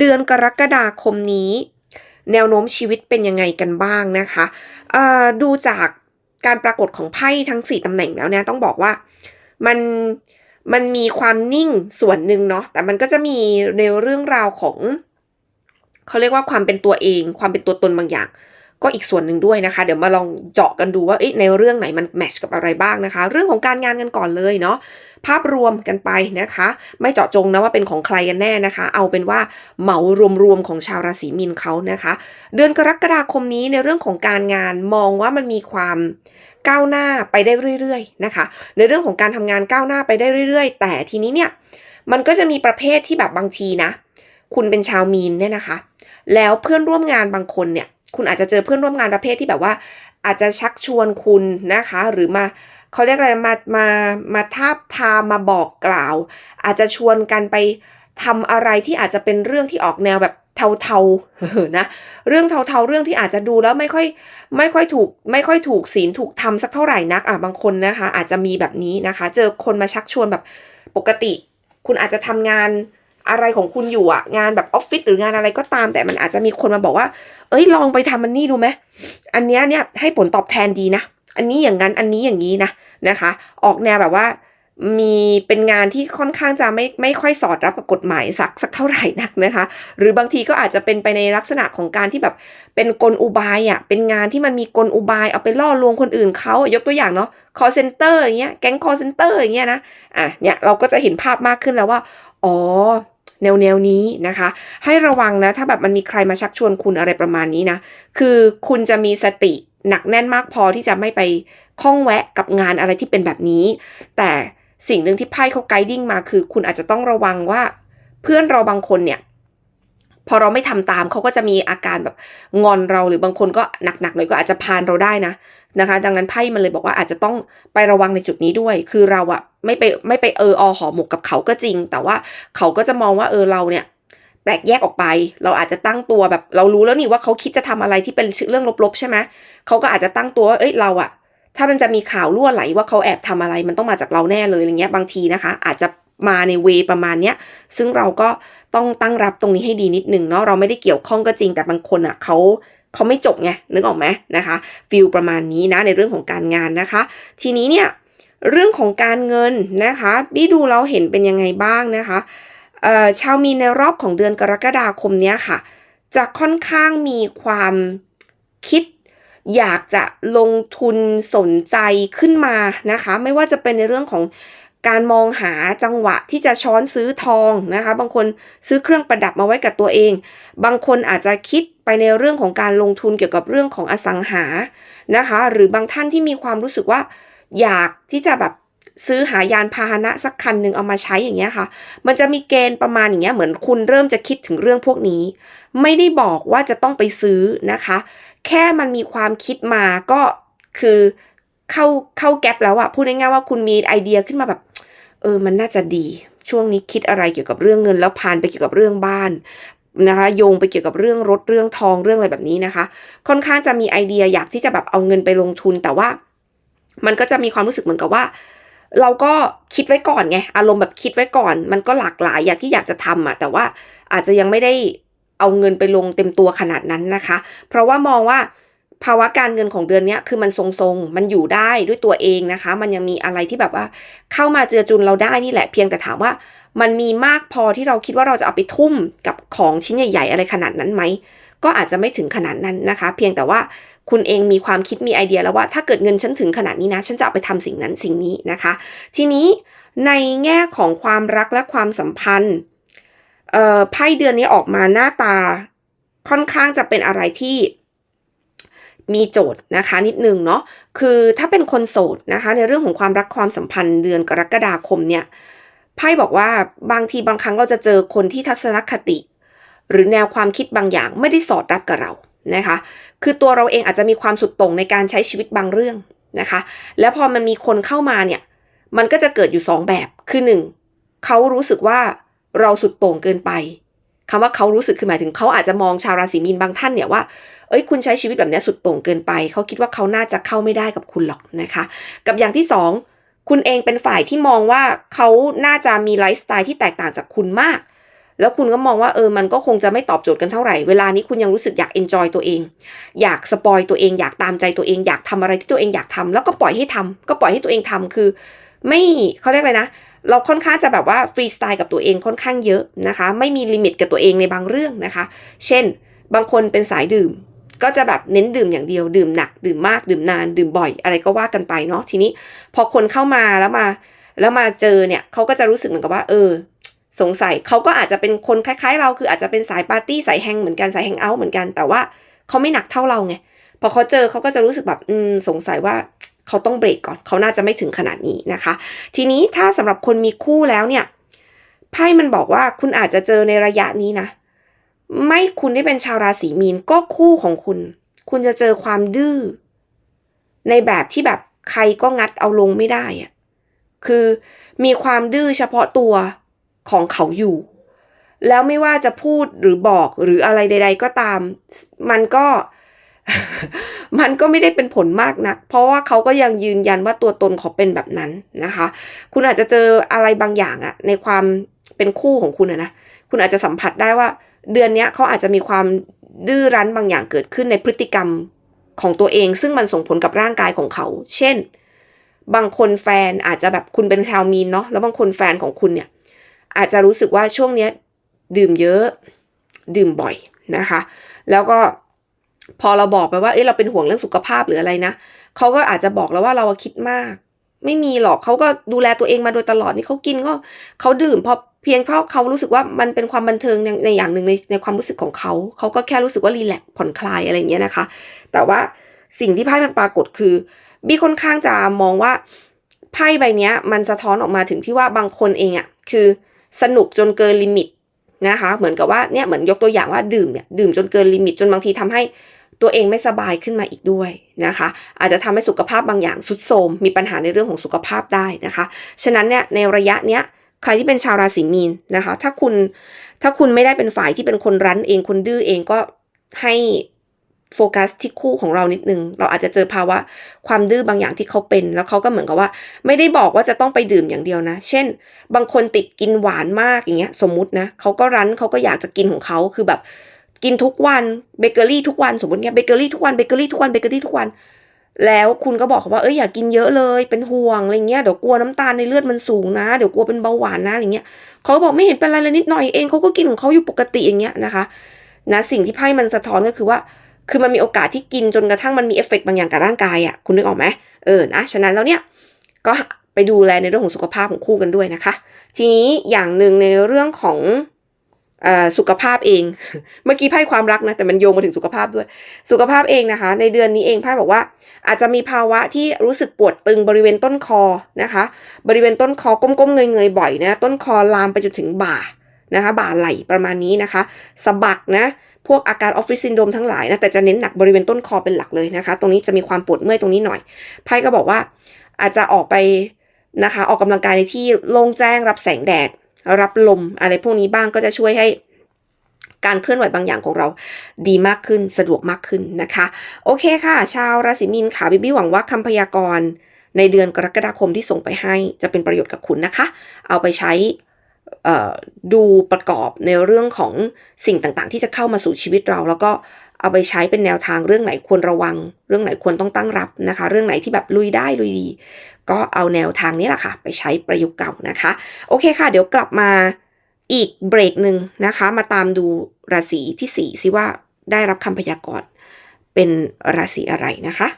เดือนกรกฎาคมนี้ แนวโน้มชีวิตเป็นยังไงกันบ้างนะคะดูจากการปรากฏของไพ่ทั้ง 4ตำแหน่งแล้วเนี่ยต้องบอกว่ามันมันมีความนิ่งส่วนหนึ่งเนาะแต่มันก็จะมีในเรื่องราวของ เขาเรียกว่าความเป็นตัวเอง ความเป็นตัวตนบางอย่าง ก็อีกส่วนหนึ่งด้วยนะคะ เดี๋ยวมาลองเจาะกันดูว่าในเรื่องไหนมันแมชกับอะไรบ้างนะคะ เรื่องของการงานกันก่อนเลยเนาะภาพรวมกันไปนะคะ ไม่เจาะจงนะว่าเป็นของใครกันแน่นะคะ เอาเป็นว่าเหมารวมๆของชาวราศีมีนเขานะคะ เดือนกรกฎาคมนี้ในเรื่องของการงานมองว่ามันมีความก้าวหน้าไปได้เรื่อยๆนะคะ ในเรื่องของการทำงานก้าวหน้าไปได้เรื่อยๆ แต่ทีนี้เนี่ยมันก็จะมีประเภทที่แบบบางทีนะ คุณเป็นชาวมีนเนี่ยนะคะ แล้วเพื่อนร่วมงานบางคนเนี่ย คุณอาจจะเจอเพื่อนร่วมงานประเภทที่แบบว่า อาจจะชักชวนคุณนะคะ หรือมาเขาเรียกอะไรมามามาทาบทามมาบอกกล่าว อาจจะชวนกันไปทำอะไรที่อาจจะเป็นเรื่องที่ออกแนวแบบเทาๆนะเรื่องเทาๆเรื่องที่อาจจะดูแล้วไม่ค่อยไม่ค่อยถูกไม่ค่อยถูกศีลถูกทำสักเท่าไหร่นักอะบางคนนะคะ อาจจะมีแบบนี้นะคะ เจอคนมาชักชวนแบบปกติ คุณอาจจะทำงาน อะไรของคุณอยู่อะงานแบบออฟฟิศหรืองานอะไรก็ตาม แต่มันอาจจะมีคนมาบอกว่า เอ้ยลองไปทำมันนี่ดูไหมอันนี้เนี่ยให้ผลตอบแทนดีนะ อันนี้อย่างนั้นอันนี้อย่างนี้นะนะคะ ออกแนวแบบว่า มีเป็นงานที่ค่อนข้างจะไม่ไม่ค่อยสอดรับกับกฎหมายสักสักเท่าไหร่นักนะคะ หรือบางทีก็อาจจะเป็นไปในลักษณะของการที่แบบเป็นกลอุบายอะ่ะเป็นงานที่มันมีกลอุบายเอาไปล่อลวงคนอื่นเขายกตัวอย่างเนาะ call center อย่างเงี้ยแก๊ง call center อย่างเงี้ยนะอะเนี่ยเราก็จะเห็นภาพมากขึ้นแล้วว่า อ๋อแนวแนวนี้นะคะ ให้ระวังนะ ถ้าแบบมันมีใครมาชักชวนคุณอะไรประมาณนี้นะ คือคุณจะมีสติหนักแน่นมากพอที่จะไม่ไปข้องแวะกับงานอะไรที่เป็นแบบนี้ แต่ สิ่งหนึ่งที่ไพ่เขาไกดิ้งมาคือ คุณอาจจะต้องระวังว่าเพื่อนเราบางคนเนี่ย พอเราไม่ทำตามเขาก็จะมีอาการแบบงอนเราหรือบางคนก็หนักๆหน่อยก็อาจจะพานเราได้นะนะคะ ดังนั้นไพ่มันเลยบอกว่าอาจจะต้องไประวังในจุดนี้ด้วย คือเราอะไม่ไปไม่ไปเอออหอหมกกับเขาก็จริง แต่ว่าเขาก็จะมองว่าเออเราเนี่ยแปลกแยกออกไป เราอาจจะตั้งตัวแบบ เรารู้แล้วนี่ว่าเขาคิดจะทำอะไรที่เป็นเรื่องลบๆใช่ไหมเขาก็อาจจะตั้งตัวเอ้ยเราอะ ถ้ามันจะมีข่าวรั่วไหลว่าเขาแอบทำอะไร มันต้องมาจากเราแน่เลยอะไรเงี้ยบางทีนะคะ อาจจะมาในเวประมาณเนี้ยซึ่งเราก็ต้องตั้งรับตรงนี้ให้ดีนิดนึงเนาะเราไม่ได้เกี่ยวข้องก็จริงแต่บางคนอะ่ะเขาเขาไม่จบไงนึกออกไหมนะคะฟิลประมาณนี้นะในเรื่องของการงานนะคะ ทีนี้เนี่ยเรื่องของการเงินนะคะบี้ดูเราเห็นเป็นยังไงบ้างนะคะเอ่อชาวมีในรอบของเดือนกรกฎาคมเนี้ยค่ะ จะค่อนข้างมีความคิด อยากจะลงทุนสนใจขึ้นมานะคะ ไม่ว่าจะเป็นในเรื่องของการมองหาจังหวะที่จะช้อนซื้อทองนะคะ บางคนซื้อเครื่องประดับมาไว้กับตัวเอง บางคนอาจจะคิดไปในเรื่องของการลงทุนเกี่ยวกับเรื่องของอสังหานะคะ หรือบางท่านที่มีความรู้สึกว่า อยากที่จะแบบซื้อหายานพาหนะสักคันหนึ่งเอามาใช้อย่างเงี้ยค่ะ มันจะมีเกณฑ์ประมาณอย่างเงี้ยเหมือนคุณเริ่มจะคิดถึงเรื่องพวกนี้ ไม่ได้บอกว่าจะต้องไปซื้อนะคะ แค่มันมีความคิดมาก็คือเข้าเข้าแก๊ปแล้วอะพูดง่ายๆว่าคุณมีไอเดียขึ้นมาแบบ เออ มันน่าจะดี ช่วงนี้คิดอะไรเกี่ยวกับเรื่องเงิน แล้วผ่านไปเกี่ยวกับเรื่องบ้านนะคะโยงไปเกี่ยวกับเรื่องรถเรื่องทองเรื่องอะไรแบบนี้นะคะ ค่อนข้างจะมีไอเดียอยากที่จะแบบเอาเงินไปลงทุน แต่ว่า มันก็จะมีความรู้สึกเหมือนกับว่า เราก็คิดไว้ก่อนไงอารมณ์แบบคิดไว้ก่อน มันก็หลากหลายอยากที่อยากจะทำอะแต่ว่าอาจจะยังไม่ได้ เอาเงินไปลงเต็มตัวขนาดนั้นนะคะ เพราะว่ามองว่าภาวะการเงินของเดือนนี้คือมันทรงๆ มันอยู่ได้ด้วยตัวเองนะคะ มันยังมีอะไรที่แบบว่า เข้ามาเจือจุนเราได้นี่แหละ เพียงแต่ถามว่ามันมีมากพอที่เราคิดว่าเราจะเอาไปทุ่มกับของชิ้นใหญ่ ๆ อะไรขนาดนั้นไหม ก็อาจจะไม่ถึงขนาดนั้นนะคะ เพียงแต่ว่าคุณเองมีความคิดมีไอเดียแล้วว่า ถ้าเกิดเงินฉันถึงขนาดนี้นะ ฉันจะเอาไปทำสิ่งนั้นสิ่งนี้นะคะ ทีนี้ในแง่ของความรักและความสัมพันธ์ ไพ่เดือนนี้ออกมาหน้าตาค่อนข้างจะเป็นอะไรที่มีโจทย์นะคะนิดนึงเนาะ คือถ้าเป็นคนโสดนะคะ ในเรื่องของความรักความสัมพันธ์เดือนกรกฎาคมเนี่ยไพ่บอกว่าบางทีบางครั้งเราจะเจอคนที่ทัศนคติ หรือแนวความคิดบางอย่างไม่ได้สอดรับกับเรานะคะ คือตัวเราเองอาจจะมีความสุดโต่งในการใช้ชีวิตบางเรื่องนะคะ แล้วพอมันมีคนเข้ามาเนี่ย มันก็จะเกิดอยู่ 2 แบบ คือ 1เขารู้สึกว่า เราสุดโต่งเกินไปคำว่าเขารู้สึกคือหมายถึงเขาอาจจะมองชาวราศีมีนบางท่านเนี่ยว่า เอ้ยคุณใช้ชีวิตแบบนี้สุดโต่งเกินไป เขาคิดว่าเขาน่าจะเข้าไม่ได้กับคุณหรอกนะคะ กับอย่างที่สองคุณเองเป็นฝ่ายที่มองว่าเขาน่าจะมีไลฟ์สไตล์ที่แตกต่างจากคุณมาก แล้วคุณก็มองว่าเออมันก็คงจะไม่ตอบโจทย์กันเท่าไหร่ เวลานี้คุณยังรู้สึกอยากเอนจอยตัวเอง อยากสปอยตัวเอง อยากตามใจตัวเอง อยากทำอะไรที่ตัวเองอยากทำแล้วก็ปล่อยให้ทำก็ปล่อยให้ตัวเองทำคือ ไม่เขาเรียกอะไรนะ เราค่อนข้างจะแบบว่าฟรีสไตล์กับตัวเองค่อนข้างเยอะนะคะ ไม่มีลิมิตกับตัวเองในบางเรื่องนะคะ เช่น บางคนเป็นสายดื่ม ก็จะแบบเน้นดื่มอย่างเดียว ดื่มหนัก ดื่มมาก ดื่มนาน ดื่มบ่อย อะไรก็ว่ากันไปเนาะ ทีนี้พอคนเข้ามาแล้วมา แล้วมาเจอเนี่ยเขาก็จะรู้สึกเหมือนกับว่า เออ สงสัยเขาก็อาจจะเป็นคนคล้าย ๆ เราคืออาจจะเป็นสายปาร์ตี้สายแฮงเหมือนกันสายแฮงเอาท์เหมือนกัน แต่ว่าเขาไม่หนักเท่าเราไง พอเขาเจอเขาก็จะรู้สึกแบบ อืม สงสัยว่า เขาต้องเบรกก่อน เขาน่าจะไม่ถึงขนาดนี้นะคะ ทีนี้ถ้าสำหรับคนมีคู่แล้วเนี่ยไพ่มันบอกว่าคุณอาจจะเจอในระยะนี้นะ ไม่คุณได้เป็นชาวราศีมีนก็คู่ของคุณ คุณจะเจอความดื้อในแบบที่แบบใครก็งัดเอาลงไม่ได้อะคือมีความดื้อเฉพาะตัวของเขาอยู่ แล้วไม่ว่าจะพูดหรือบอกหรืออะไรใด ๆ ก็ตาม มันก็ มันก็ไม่ได้เป็นผลมากนัก เพราะว่าเขาก็ยังยืนยันว่าตัวตนเขาเป็นแบบนั้นนะคะ คุณอาจจะเจออะไรบางอย่างอะในความเป็นคู่ของคุณอะนะคุณอาจจะสัมผัสได้ว่า เดือนนี้เขาอาจจะมีความดื้อรั้นบางอย่างเกิดขึ้นในพฤติกรรมของตัวเอง ซึ่งมันส่งผลกับร่างกายของเขา เช่น บางคนแฟนอาจจะแบบคุณเป็นชาวมีนเนาะแล้วบางคนแฟนของคุณเนี่ย อาจจะรู้สึกว่าช่วงเนี้ยดื่มเยอะ ดื่มบ่อยนะคะ แล้วก็ พอเราบอกไปว่าเอ้ยเราเป็นห่วงเรื่องสุขภาพหรืออะไรนะเขาก็อาจจะบอกเราว่าเราคิดมาก ไม่มีหรอกเขาก็ดูแลตัวเองมาโดยตลอดนี่เขากินก็เขาดื่มพราะเพียงเพราะเขารู้สึกว่ามันเป็นความบันเทิงในในอย่างหนึ่งในในความรู้สึกของเขาเขาก็แค่รู้สึกว่ารีแลกซ์ผ่อนคลายอะไรอย่างเงี้ยนะคะ แต่ว่าสิ่งที่ไพ่มันปรากฏคือบี้ค่อนข้างจะมองว่าไพ่ใบเนี้ยมันสะท้อนออกมาถึงที่ว่าบางคนเองอะคือสนุกจนเกินลิมิตนะคะ เหมือนกับว่าเนี่ยเหมือนยกตัวอย่างว่าดื่มเนี่ยดื่มจนเกินลิมิตจนบางทีทำให้ ตัวเองไม่สบายขึ้นมาอีกด้วยนะคะ อาจจะทำให้สุขภาพบางอย่างสุดโทรมมีปัญหาในเรื่องของสุขภาพได้นะคะ ฉะนั้นเนี่ยในระยะเนี้ยใครที่เป็นชาวราศีมีนนะคะ ถ้าคุณถ้าคุณไม่ได้เป็นฝ่ายที่เป็นคนรั้นเองคนดื้อเองก็ให้โฟกัสที่คู่ของเรานิดนึง เราอาจจะเจอภาวะความดื้อบางอย่างที่เขาเป็น แล้วเขาก็เหมือนกับว่า ไม่ได้บอกว่าจะต้องไปดื่มอย่างเดียวนะ เช่น บางคนติดกินหวานมากอย่างเงี้ย สมมุตินะเขาก็รั้นเขาก็อยากจะกินของเขาคือแบบ กินทุกวันเบเกอรี่ทุกวันสมมติเนี้ยเบเกอรี่ทุกวันเบเกอรี่ทุกวันเบเกอรี่ทุกวัน แล้วคุณก็บอกเขาว่าเอ้ยอย่ากินเยอะเลยเป็นห่วงอะไรเงี้ยเดี๋ยวกลัวน้ำตาลในเลือดมันสูงนะ เดี๋ยวกลัวเป็นเบาหวานนะอะไรเงี้ยเขาบอกไม่เห็นเป็นอะไรเลยนิดหน่อยเองเขาก็กินของเขาอยู่ปกติอย่างเงี้ยนะคะนะสิ่งที่ไพ่มันสะท้อนก็คือว่า คือมันมีโอกาสที่กินจนกระทั่งมันมีเอฟเฟกต์บางอย่างกับร่างกายอะคุณนึกออกไหมเออนะฉะนั้นแล้วเนี่ยก็ไปดูแลในเรื่องของสุขภาพของคู่กันด้วยนะคะ ทีนี้อย่างหนึ่งในเรื่องของ สุขภาพเอง เมื่อกี้ไพ่ความรักนะแต่มันโยงมาถึงสุขภาพด้วย สุขภาพเองนะคะ ในเดือนนี้เองไพ่บอกว่า อาจจะมีภาวะที่รู้สึกปวดตึงบริเวณต้นคอนะคะ บริเวณต้นคอก้มๆเงยๆบ่อยนะต้นคอลามไปจนถึงบ่านะคะ บ่าไหล่ประมาณนี้นะคะสะบักนะพวกอาการออฟฟิศซินโดรมทั้งหลายนะแต่จะเน้นหนักบริเวณต้นคอเป็นหลักเลยนะคะ ตรงนี้จะมีความปวดเมื่อยตรงนี้หน่อยไพ่ก็บอกว่า อาจจะออกไปนะคะ ออกกำลังกายในที่โล่งแจ้งรับแสงแดด รับลมอะไรพวกนี้บ้างก็จะช่วยให้การเคลื่อนไหวบางอย่างของเราดีมากขึ้นสะดวกมากขึ้นนะคะ โอเคค่ะ ชาวราศีมีนค่ะบิบี้หวังว่าคำพยากรณ์ในเดือนกรกฎาคมที่ส่งไปให้จะเป็นประโยชน์กับคุณนะคะ เอาไปใช้ดูประกอบในเรื่องของสิ่งต่างๆ ที่จะเข้ามาสู่ชีวิตเราแล้วก็ เอาไปใช้เป็นแนวทางเรื่องไหนควรระวัง เรื่องไหนควรต้องตั้งรับนะคะ เรื่องไหนที่แบบลุยได้ลุยดี ก็เอาแนวทางนี้แหละค่ะ ไปใช้ประยุกต์เก่านะคะ โอเคค่ะ เดี๋ยวกลับมาอีกเบรกหนึ่งนะคะ มาตามดูราศีที่สี่ซิว่าได้รับคำพยากรณ์เป็นราศีอะไรนะคะ